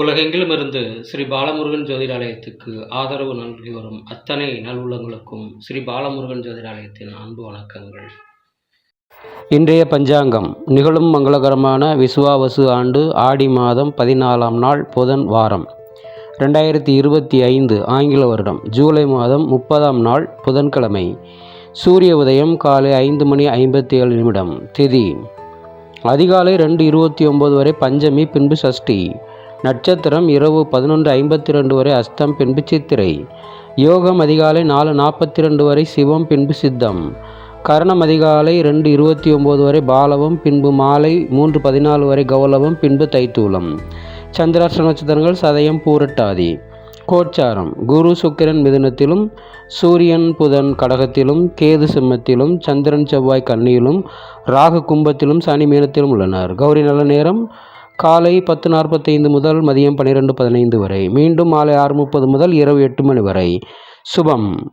உலகெங்கிலும் இருந்து ஸ்ரீ பாலமுருகன் ஜோதிடாலயத்துக்கு ஆதரவு நல்கி வரும் அத்தனை நல்வுள்ளங்களுக்கும் ஸ்ரீ பாலமுருகன் ஜோதிடாலயத்தின் அன்பு வணக்கங்கள். இன்றைய பஞ்சாங்கம் நிகழும் மங்களகரமான விசுவாவசு ஆண்டு ஆடி மாதம் பதினாலாம் நாள் புதன் வாரம். ரெண்டாயிரத்தி இருபத்தி ஐந்து ஆங்கில வருடம் ஜூலை மாதம் முப்பதாம் நாள் புதன்கிழமை. சூரிய உதயம் காலை ஐந்து மணி ஐம்பத்தி ஏழு நிமிடம். திதி அதிகாலை ரெண்டு இருபத்தி ஒம்பது வரை பஞ்சமி பின்பு சஷ்டி. நட்சத்திரம் இரவு பதினொன்று ஐம்பத்தி ரெண்டு வரை அஸ்தம் பின்பு சித்திரை. யோகம் அதிகாலை நாலு நாற்பத்தி ரெண்டு வரை சிவம் பின்பு சித்தம். கரணம் அதிகாலை ரெண்டு இருபத்தி ஒம்பது வரை பாலவம் பின்பு மாலை மூன்று பதினாலு வரை கௌலவம் பின்பு தைத்தூலம். சந்திராஷ்ட நட்சத்திரங்கள் சதயம் பூரட்டாதி. கோச்சாரம் குரு சுக்கிரன் மிதுனத்திலும் சூரியன் புதன் கடகத்திலும் கேது சிம்மத்திலும் சந்திரன் செவ்வாய் கன்னியிலும் ராகு கும்பத்திலும் சனி மீனத்திலும் உள்ளனர். கௌரி நல்ல நேரம். காலை பத்து நாற்பத்தைந்து முதல் மதியம் பன்னிரெண்டு பதினைந்து வரை. மீண்டும் மாலை ஆறு முப்பது முதல் இரவு எட்டு மணி வரை. சுபம்.